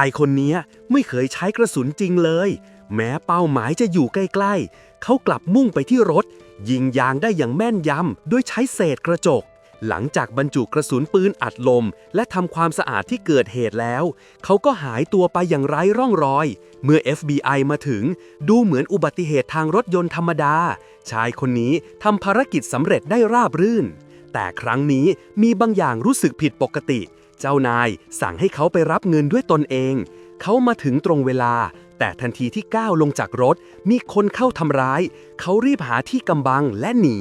ายคนนี้ไม่เคยใช้กระสุนจริงเลย แม้เป้าหมายจะอยู่ใกล้ๆ เขากลับมุ่งไปที่รถ ยิงยางได้อย่างแม่นยำด้วยใช้เศษกระจก หลังจากบรรจุกระสุนปืนอัดลม และทำความสะอาดที่เกิดเหตุแล้ว เขาก็หายตัวไปอย่างไร้ร่องรอย เมื่อ FBI มาถึง ดูเหมือนอุบัติเหตุทางรถยนต์ธรรมดา ชายคนนี้ทำภารกิจสำเร็จได้ราบรื่น แต่ครั้งนี้มีบางอย่างรู้สึกผิดปกติเจ้านายสั่งให้เขาไปรับเงินด้วยตนเอง เขามาถึงตรงเวลา แต่ทันทีที่ก้าวลงจากรถ มีคนเข้าทำร้าย เขารีบหาที่กำบังและหนี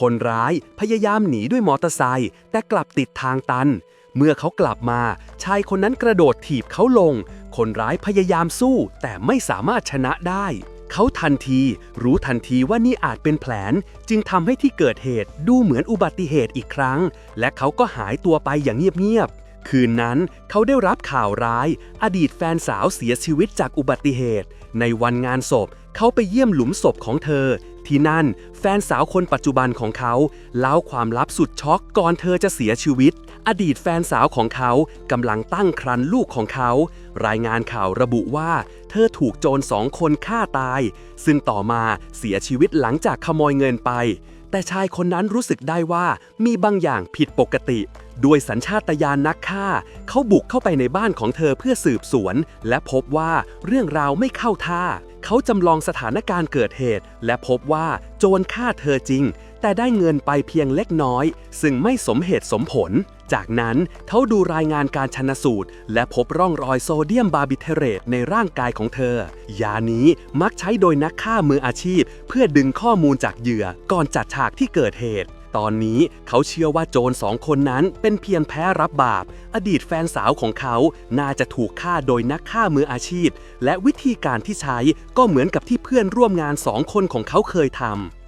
คนร้ายพยายามหนีด้วยมอเตอร์ไซค์แต่กลับติดทางตัน เมื่อเขากลับมา ชายคนนั้นกระโดดถีบเขาลง คนร้ายพยายามสู้ แต่ไม่สามารถชนะได้เขาทันทีรู้ทันทีว่านี่อาจเป็นแผน จึงทำให้ที่เกิดเหตุดูเหมือนอุบัติเหตุอีกครั้ง และเขาก็หายตัวไปอย่างเงียบๆ คืนนั้นเขาได้รับข่าวร้าย อดีตแฟนสาวเสียชีวิตจากอุบัติเหตุ ในวันงานศพ เขาไปเยี่ยมหลุมศพของเธอ ที่นั่นแฟนสาวคนปัจจุบันของเขาเล่าความลับสุดช็อกก่อนเธอจะเสียชีวิต อดีตแฟนสาวของเขากำลังตั้งครรภ์ลูกของเขา รายงานข่าวระบุว่า เธอถูกโจรสองคนฆ่าตาย ซึ่งต่อมาเสียชีวิตหลังจากขโมยเงินไป แต่ชายคนนั้นรู้สึกได้ว่ามีบางอย่างผิดปกติ ด้วยสัญชาตญาณนักฆ่า เขาบุกเข้าไปในบ้านของเธอเพื่อสืบสวน และพบว่าเรื่องราวไม่เข้าท่า เขาจำลองสถานการณ์เกิดเหตุ และพบว่าโจรฆ่าเธอจริง แต่ได้เงินไปเพียงเล็กน้อย ซึ่งไม่สมเหตุสมผล จากนั้นเขาดูรายงานการชนสูตร และพบร่องรอยโซเดียมบาร์บิเทเรตในร่างกายของเธอ ยานี้มักใช้โดยนักฆ่ามืออาชีพ เพื่อดึงข้อมูลจากเหยื่อก่อนจัดฉากที่เกิดเหตุ ตอนนี้เขาเชื่อว่าโจรสองคนนั้นเป็นเพียงแพ้รับบาป อดีตแฟนสาวของเขาน่าจะถูกฆ่าโดยนักฆ่ามืออาชีพ และวิธีการที่ใช้ก็เหมือนกับที่เพื่อนร่วมงานสองคนของเขาเคยทำ